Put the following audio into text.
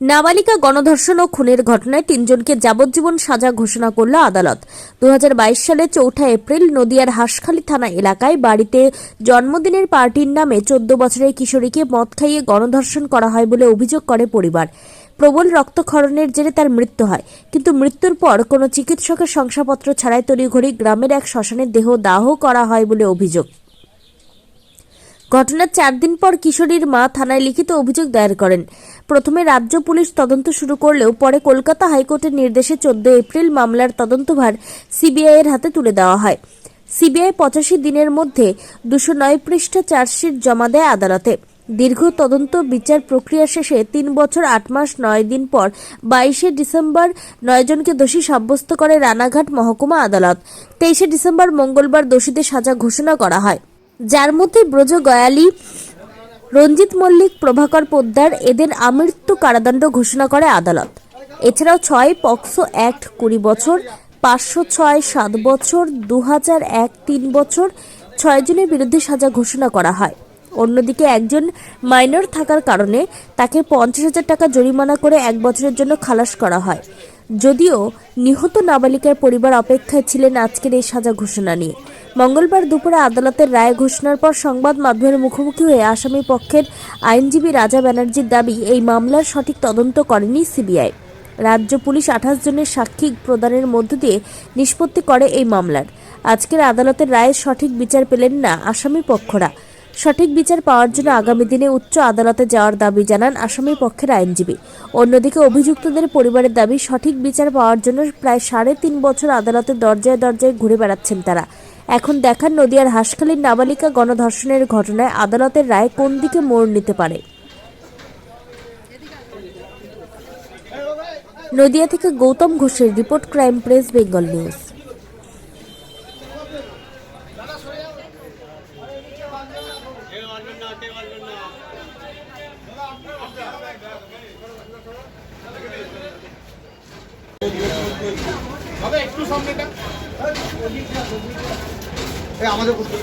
নাবালিকা গণধর্ষণ ও খুনের ঘটনায় তিনজনকে যাবজ্জীবন সাজা ঘোষণা করল আদালত। দু হাজার বাইশ সালে চৌঠা এপ্রিল নদিয়ার হাঁসখালী থানা এলাকায় বাড়িতে জন্মদিনের পার্টির নামে চোদ্দ বছরের কিশোরীকে মদ খাইয়ে গণধর্ষণ করা হয় বলে অভিযোগ করে পরিবার। প্রবল রক্তক্ষরণের জেরে তার মৃত্যু হয়। কিন্তু মৃত্যুর পর কোনো চিকিৎসকের শংসাপত্র ছাড়াই তড়িঘড়ি গ্রামের এক শ্মশানে দেহ দাহ করা হয় বলে অভিযোগ। ঘটনার চার দিন পর কিশোরীর মা থানায় লিখিত অভিযোগ দায়ের করেন। প্রথমে রাজ্য পুলিশ তদন্ত শুরু করলেও পরে কলকাতা হাইকোর্টের নির্দেশে চোদ্দ এপ্রিল মামলার তদন্তভার সিবিআই এর হাতে তুলে দেওয়া হয়। সিবিআই পঁচাশি দিনের মধ্যে দুশো নয় পৃষ্ঠা চার্জশিট জমা দেয় আদালতে। দীর্ঘ তদন্ত বিচার প্রক্রিয়া শেষে তিন বছর আট মাস নয় দিন পর বাইশে ডিসেম্বর নয়জনকে দোষী সাব্যস্ত করে রানাঘাট মহকুমা আদালত। তেইশে ডিসেম্বর মঙ্গলবার দোষীদের সাজা ঘোষণা করা হয়। যার মধ্যে ব্রজ গয়ালী, রঞ্জিত মল্লিক, প্রভাকর পোদ্দার, এদের আমৃত্যু কারাদণ্ড ঘোষণা করে আদালত। এছাড়াও ছয় পক্সো অ্যাক্ট কুড়ি বছর, পাঁচশো ছয় সাত বছর, দু হাজার এক তিন বছর, ছয় জনের বিরুদ্ধে সাজা ঘোষণা করা হয়। অন্যদিকে একজন মাইনর থাকার কারণে তাকে পঞ্চাশ হাজার টাকা জরিমানা করে এক বছরের জন্য খালাস করা হয়। যদিও নিহত নাবালিকার পরিবার অপেক্ষায় ছিলেন আজকের এই সাজা ঘোষণা নিয়ে। মঙ্গলবার দুপুরে আদালতের রায় ঘোষণার পর সংবাদ মাধ্যমের মুখোমুখি হয়ে আসামি পক্ষের আইনজীবী রাজা ব্যানার্জির দাবি, এই মামলার সঠিক তদন্ত করেনি সিবিআই। রাজ্য পুলিশ আঠাশ জনের সাক্ষী প্রদানের মধ্য দিয়ে নিষ্পত্তি করে এই মামলার। আজকের আদালতের রায়ের সঠিক বিচার পেলেন না আসামি পক্ষরা। সঠিক বিচার পাওয়ার জন্য আগামী দিনে উচ্চ আদালতে যাওয়ার দাবি জানান আসামি পক্ষের আইনজীবী। অন্যদিকে অভিযুক্তদের পরিবারের দাবি, সঠিক বিচার পাওয়ার জন্য প্রায় সাড়ে তিন বছর আদালতের দরজায় দরজায় ঘুরে বেড়াচ্ছেন তারা। এখন দেখার নদিয়ার হাসখালীর নাবালিকা গণধর্ষণের ঘটনায় আদালতের রায় কোন দিকে মোড় নিতে পারে? নদিয়া থেকে গৌতম ঘোষের report crime press, Bengal news. হবে একটু সামনেটা। আমাদের কাছে